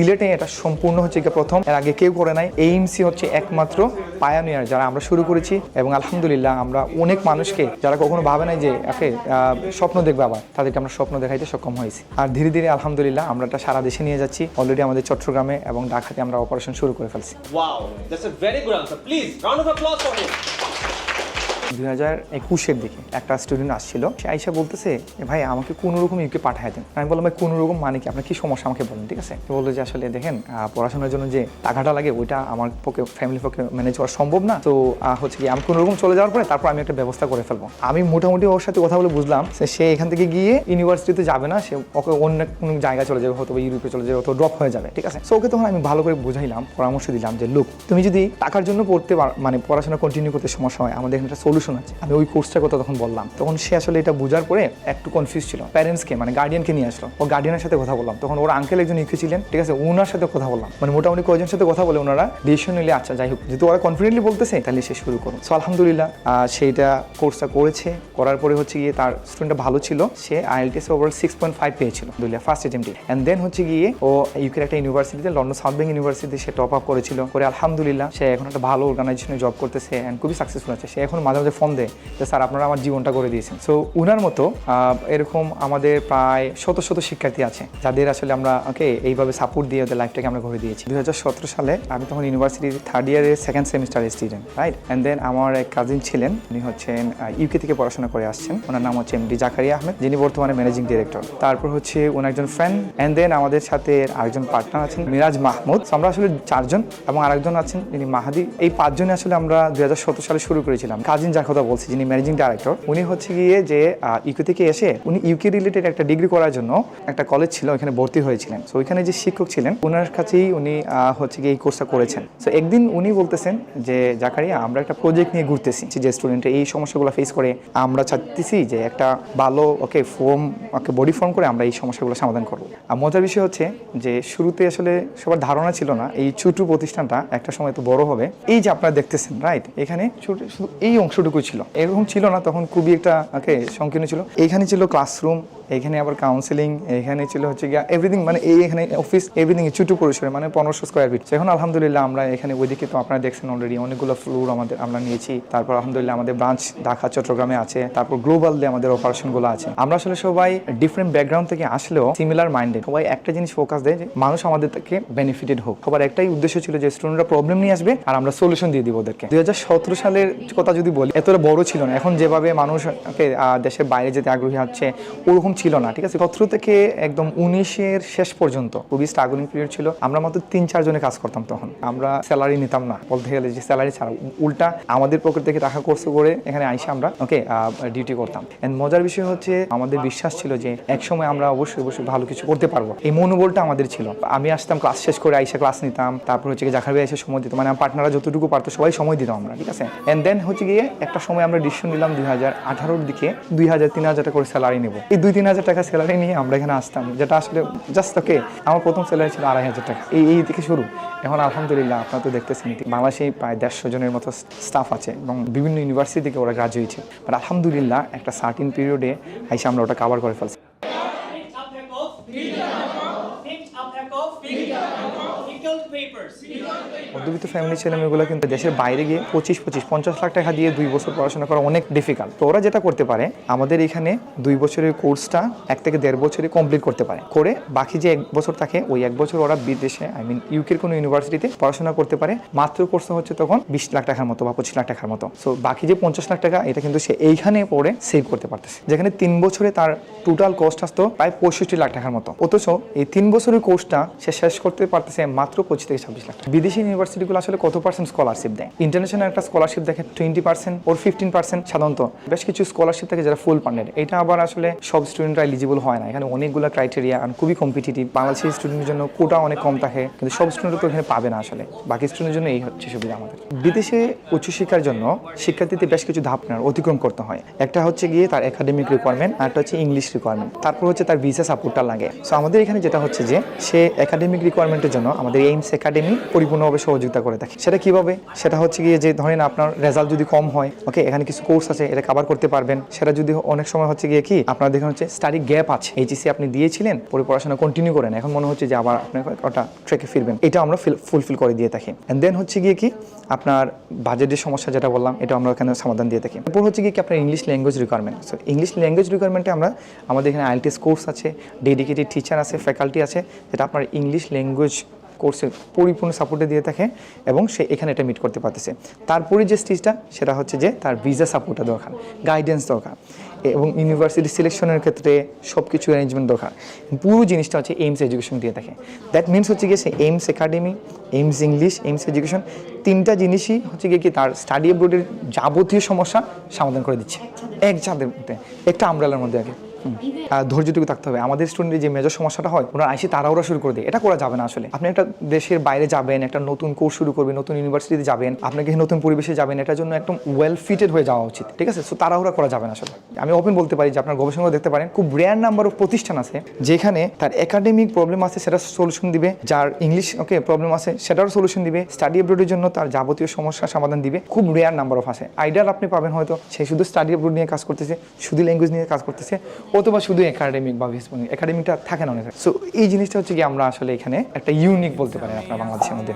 সিলেটে এটা সম্পূর্ণ হচ্ছে গিয়ে প্রথম। এর আগে কেউ করে নাই। এইমসি হচ্ছে একমাত্র পায়ানিয়ার যারা আমরা শুরু করেছি এবং আলহামদুলিল্লাহ আমরা অনেক মানুষকে, যারা কখনো ভাবে নাই যে, একে স্বপ্ন দেখবে আবার। তাদেরকে আমরা স্বপ্ন দেখাইতে সক্ষম হয়েছি। আর ধীরে ধীরে আলহামদুলিল্লাহ আমরা এটা সারা দেশে নিয়ে যাচ্ছি। অলরেডি আমাদের চট্টগ্রামে এবং ঢাকাতে আমরা অপারেশন শুরু করে ফেলছি. দুই হাজার একুশের দিকে একটা স্টুডেন্ট আসছিল। সে আইসা বলতেছে ভাই, আমাকে কোনো রকম ইউকে পাঠায় দেন। আমি বললাম, ভাই, কোনো রকম মানে কি? আপনার কি সমস্যা আমাকে বলুন, ঠিক আছে? বলল যে, আসলে দেখেন পড়াশোনার জন্য যে টাকাটা লাগে, ওইটা আমার পক্ষে ফ্যামিলির পক্ষে ম্যানেজ করা সম্ভব না। তো হচ্ছে কি, আমি কোনো রকম চলে যাওয়ার পরে তারপর আমি একটা ব্যবস্থা করে ফেলব। আমি মোটামুটি ওর সাথে কথা বলে বুঝলাম সে এখান থেকে গিয়ে ইউনিভার্সিটিতে যাবে না। সে ওকে অন্য কোনো জায়গায় চলে যাবে হয়তো ইউরোপে চলে যাবে হয়তো ড্রপ হয়ে যাবে, ঠিক আছে? সো ওকে তখন আমি ভালো করে বুঝাইলাম, পরামর্শ দিলাম যে লুক তুমি যদি টাকার জন্য পড়তে মানে পড়াশোনা কন্টিনিউ করতে সমস্যা হয়, আমাদের এখানে একটা সলিউশন আছে। আমি ওই কোর্সটার কথা তখন বললাম। তখন সে আসলে এটা বোঝার পরে একটু কনফিউজ ছিল। প্যারেন্টসকে মানে গার্ডিয়ানকে নিয়ে আসলো। ও গার্ডিয়ানের সাথে কথা বললাম। তখন ওর আঙ্কেল একজন ইউকে ছিলেন, ঠিক আছে? ওনার সাথে কথা বললাম। মানে মোটামুটি কয়েকজনের সাথে কথা বলে ওনারা ডিসিশন নিলে আচ্ছা যাই হোক, যেহেতু ওরা কনফিডেন্টলি বলতেছে, তাহলে সে শুরু করুন সো আলহামদুলিল্লাহ সেইটা কোর্সটা করেছে। করার পরে হচ্ছে গিয়ে তার স্টুডেন্টটা ভালো ছিল। সে IELTS over six point five পেয়েছিল। দুলিয়া ফার্স্ট অ্যাটেম্পটি অ্যান্ড দেন হচ্ছে গিয়ে ও ইউকের একটা ইউনিভার্সিটিতে লন্ডন সাউথ ব্যাংক ইউনিভার্সিটিতে সে টপ আপ করেছিল। করে আলহামদুলিল্লাহ, সে এখন একটা ভালো অর্গানাইজেশনে জব করতেছে অ্যান্ড খুবই সাকসেসফুল আছে। সে এখন মাঝে মাঝে ফোন দেয় যে, স্যার, আপনারা আমার জীবনটা করে দিয়েছেন। সো উনার মতো এরকম আমাদের প্রায় শত শত শিক্ষার্থী আছে, যাদের আসলে আমরা, ওকে, এইভাবে সাপোর্ট দিয়ে ওদের লাইফটাকে আমরা করে দিয়েছি। দুই সালে আমি তখন ইউনিভার্সিটির থার্ড ইয়ারের সেকেন্ড সেমিস্টারের স্টুডেন্ট রাইট অ্যান্ড দেন আমার এক কাজিন ছিলেন, উনি হচ্ছেন ইউকে থেকে পড়াশোনা করে আসছেন। ওনার নাম হচ্ছে এমডি জাকারিয়া আহমেদ যিনি বর্তমানে ম্যানেজিং ডিরেক্টর তারপর হচ্ছে ওনার একজন ফ্রেন্ড অ্যান্ড দেন আমাদের সাথে আরেকজন পার্টনার আছেন, মিরাজ মাহমুদ। আমরা আসলে চারজন, এবং আরেকজন আছেন, যিনি মাহাদি। এই পাঁচজনে আসলে আমরা দুই হাজার সতেরো সালে শুরু করেছিলাম। কাজিন যার কথা বলছি, যিনি ম্যানেজিং ডাইরেক্টর উনি হচ্ছে গিয়ে যে ইউকে থেকে এসে উনি ইউকে রিলেটেড একটা ডিগ্রি করার জন্য একটা কলেজ ছিল ওখানে ভর্তি হয়েছিলেন। সো ওইখানে যে শিক্ষক ছিলেন ওনার কাছেই উনি হচ্ছে গিয়ে এই কোর্সটা করেছেন। সো একদিন উনি বলতেছেন যে, জাকারিয়া, আমরা একটা প্রজেক্ট নিয়ে ঘুরতেছি, যে স্টুডেন্টের এই সমস্যাগুলো ফেস করে, আমরা চাচ্ছি যে একটা ভালো, okay form okay body form করে আমরা এই সমস্যাগুলো সমাধান করব। আর মজার বিষয় হচ্ছে যে, শুরুতে আসলে সবার ধারণা ছিল না, এই ছোট প্রতিষ্ঠানটা একটা সময় তো বড় হবে। এই যে আপনারা দেখতেছেন রাইট এখানে শুধু এই অংশটুকু ছিল। এরকম ছিল না তখন খুবই একটা ওকে সংকীর্ণ ছিল। এইখানে ছিল ক্লাসরুম এখানে আবার কাউন্সিলিং এখানে ছিল হচ্ছে গিয়া এভরিথিং মানে এই এখানে অফিস এভরিথিং ছোট পরিসরে মানে পনেরোশো স্কোয়ার ফিট এখন আলহামদুলিল্লাহ আমরা এখানে ওইদিকে তো আপনারা দেখছেন অলরেডি অনেকগুলো ফ্লোর আমাদের আমরা নিয়েছি। তারপর আলহামদুলিল্লাহ আমাদের ব্রাঞ্চ ঢাকা চট্টগ্রামে আছে। তারপর গ্লোবাল আমাদের অপারেশনগুলো আছে। আমরা আসলে সবাই ডিফারেন্ট ব্যাকগ্রাউন্ড থেকে আসলেও সিমিলার মাইন্ডেড সবাই একটা জিনিস ফোকাস দেয় যে মানুষ আমাদের থেকে বেনিফিটেড হোক। সবার একটাই উদ্দেশ্য ছিল যে স্টুডেন্টরা প্রবলেম নিয়ে আসবে আর আমরা সলিউশন দিয়ে দিব ওদেরকে। দুই হাজার সতেরো সালের কথা যদি বলি এতটা বড় ছিল না। এখন যেভাবে মানুষ ওকে, আহ, দেশের বাইরে যেতে আগ্রহী হচ্ছে ওরকম ছিল না, ঠিক আছে? সতেরো থেকে একদম উনিশের শেষ পর্যন্ত খুবই স্ট্রাগলিং পিরিয়ড ছিল। আমরা মাত্র তিন চারজনে কাজ করতাম তখন। আমরা স্যালারি নিতাম না। বলতে গেলে যে স্যালারি ছাড়া উল্টা আমাদের পকেট থেকে টাকা কোর্স করে এখানে আইসে আমরা ওকে ডিউটি করতাম। এন্ড মজার বিষয় হচ্ছে, আমাদের বিশ্বাস ছিল যে এক সময় আমরা অবশ্যই অবশ্যই ভালো কিছু করতে পারব। এই মনোবলটা আমাদের ছিল। আমি আসতাম ক্লাস শেষ করে আইসা ক্লাস নিতাম। তারপর হচ্ছে কি জাকার ভাই এসে সময় দিতাম মানে আমার পার্টনাররা যতটুকু পারতো, সবাই সময় দিতাম আমরা, ঠিক আছে? এন্ড দেন হচ্ছে গিয়ে একটা সময় আমরা ডিসিশন নিলাম দুই হাজার আঠারোর দিকে। দুই হাজার, তিন হাজার টাকা করে স্যালারি নেব। এই দুই, তিন হাজার টাকা স্যালারি নিয়ে আমরা এখানে আসতাম, যেটা আসলে জাস্ট ওকে আমার প্রথম স্যালারি ছিল আড়াই হাজার টাকা। এই এই থেকে শুরু। এখন আলহামদুলিল্লাহ আপনারা তো দেখতেছেন বাংলাদেশে প্রায় দেড়শো জনের মতো স্টাফ আছে এবং বিভিন্ন ইউনিভার্সিটি থেকে ওরা গ্রাজুয়েট বাট আলহামদুলিল্লাহ একটা সার্টিন পিরিয়ডে আইসে আমরা ওটা কাভার করে ফেলছি। মধ্যবিত্ত ফ্যামিলি ছেলে মেয়েগুলো কিন্তু দেশের বাইরে গিয়ে পঁচিশ পঁচিশ, পঞ্চাশ লাখ টাকা দিয়ে দুই বছর পড়াশোনা করা অনেক ডিফিকাল্ট তো ওরা যেটা করতে পারে, আমাদের এখানে দুই বছরের কোর্সটা এক থেকে দেড় বছরে কমপ্লিট করতে পারে। করে বাকি যে এক বছর থাকে, ওই এক বছর ওরা বিদেশে আই মিন ইউকের কোনো ইউনিভার্সিটিতে পড়াশোনা করতে পারে। মাত্র কোর্স হচ্ছে তখন বিশ লাখ টাকার মতো বা পঁচিশ লাখ টাকার মতো। সো বাকি যে পঞ্চাশ লাখ টাকা, এটা কিন্তু সে এইখানে পড়ে সেভ করতে পারতেছে। যেখানে তিন বছরে তার টোটাল কস্ট আসতো প্রায় পঁয়ষট্টি লাখ টাকার মতো। অথচ এই তিন বছরের কোর্সটা সে শেষ করতে পারতেছে মাত্র পঁচিশ থেকে ছাব্বিশ লাখ। বিদেশি ইউনিভার্সিটিগুলো আসলে কত পার্সেন্ট স্কলারশিপ দেয়? ইন্টারন্যাশনাল একটা স্কলারশিপ দেখে twenty percent or fifteen percent সাধারণত। বেশ কিছু স্কলারশিপ থাকে যারা ফুল ফান্ডেড এটা আবার আসলে সব স্টুডেন্টরা এলিজিবল হয় না। এখানে অনেকগুলো ক্রাইটেরিয়া আর খুবই কম্পিটিটিভ বাংলাদেশি স্টুডেন্টের জন্য কোটা অনেক কম থাকে, কিন্তু সব স্টুডেন্ট তো এখানে পাবে না আসলে। বাকি স্টুডেন্টের জন্য এই হচ্ছে সুবিধা আমাদের। বিদেশে উচ্চশিক্ষার জন্য শিক্ষার্থীতে বেশ কিছু ধাপ অতিক্রম করতে হয়। একটা হচ্ছে গিয়ে তার একাডেমিক রিকোয়ারমেন্ট আর একটা হচ্ছে ইংলিশ রিকোয়ারমেন্ট তারপর হচ্ছে তার ভিসা সাপোর্টটা লাগে। সো আমাদের এখানে যেটা হচ্ছে যে, সে একাডেমিক একাডেমিক রিকোয়ারমেন্টের জন্য আমাদের এইমস একাডেমি পরিপূর্ণভাবে সহযোগিতা করে থাকে। সেটা কীভাবে? সেটা হচ্ছে গিয়ে যে ধরেন আপনার রেজাল্ট যদি কম হয় ওকে এখানে কিছু কোর্স আছে, এটা কভার করতে পারবেন। সেটা যদি অনেক সময় হচ্ছে গিয়ে কি, আপনার দেখুন হচ্ছে স্টাডি গ্যাপ আছে। এইচএসসি আপনি দিয়েছিলেন, পরে পড়াশোনা কন্টিনিউ করেন। এখন মনে হচ্ছে যে আবার আপনার ওটা ট্রেকে ফিরবেন। এটা আমরা ফুলফিল করে দিয়ে থাকি। অ্যান্ড দেন হচ্ছে গিয়ে কি, আপনার বাজেটের সমস্যা যেটা বললাম, এটা আমরা এখানে সমাধান দিয়ে থাকি। এরপর হচ্ছে গিয়ে কি, আপনার English language requirement so English language রিকোয়ারমেন্টে আমরা, আমাদের এখানে আইএলটিএস কোর্স আছে ডেডিকেটেড টিচার আছে ফ্যাকাল্টি আছে, যেটা আপনার ইংলিশ ল্যাঙ্গুয়েজ কোর্সে পরিপূর্ণ সাপোর্টে দিয়ে থাকে এবং সে এখানে এটা মিট করতে পারতেছে। তারপরে যে স্টেজটা সেটা হচ্ছে যে তার ভিসা সাপোর্টটা দরকার গাইডেন্স দরকার এবং ইউনিভার্সিটি সিলেকশনের ক্ষেত্রে সব কিছু অ্যারেঞ্জমেন্ট দরকার। পুরো জিনিসটা হচ্ছে এইমস এডুকেশন দিয়ে থাকে। দ্যাট মিনস হচ্ছে গিয়ে সে Aims academy Aims English Aims education তিনটা জিনিসই হচ্ছে গিয়ে কি তার স্টাডি অ্যাব্রোডের যাবতীয় সমস্যা সমাধান করে দিচ্ছে। এক ছাদের মধ্যে, একটা আমরালার মধ্যে আগে। ধৈর্যটুকু থাকতে হবে। আমাদের স্টুডেন্টের যে মেজর সমস্যাটা হয় ওনারা আইসি তাড়াহুড়া শুরু করে দেয়। এটা করা যাবে না আসলে। আপনি একটা দেশের বাইরে যাবেন, একটা নতুন কোর্স শুরু করবেন, নতুন ইউনিভার্সিটিতে যাবেন, আপনাকে নতুন পরিবেশে যাবেন, এটার জন্য একদম ওয়েল ফিটেড হয়ে যাওয়া উচিত, ঠিক আছে? সো তাড়াহুড়া করা যাবে না আসলে। আমি ওপেন বলতে পারি যে আপনার গবেষণা দেখতে পারেন, খুব রেয়ার নাম্বার অফ প্রতিষ্ঠান আছে, যেখানে তার একাডেমিক প্রবলেম আছে সেটা সলিউশন দিবে, যার ইংলিশ ওকে প্রবলেম আছে, সেটারও সলিউশন দিবে স্টাডি অ্যাব্রোডের জন্য তার যাবতীয় সমস্যার সমাধান দিবে, খুব রেয়ার নাম্বার অফ আছে। আইডিয়াল আপনি পাবেন হয়তো, সে শুধু স্টাডি অ্যাব্রোড নিয়ে কাজ করতেছে, শুধু ল্যাঙ্গুয়েজ নিয়ে কাজ করতেছে অথবা শুধু একাডেমিক বা একাডেমিকটা থাকে না অনেক। সো এই জিনিসটা হচ্ছে কি আমরা আসলে এখানে একটা ইউনিক বলতে পারি আপনার বাংলাদেশের মধ্যে।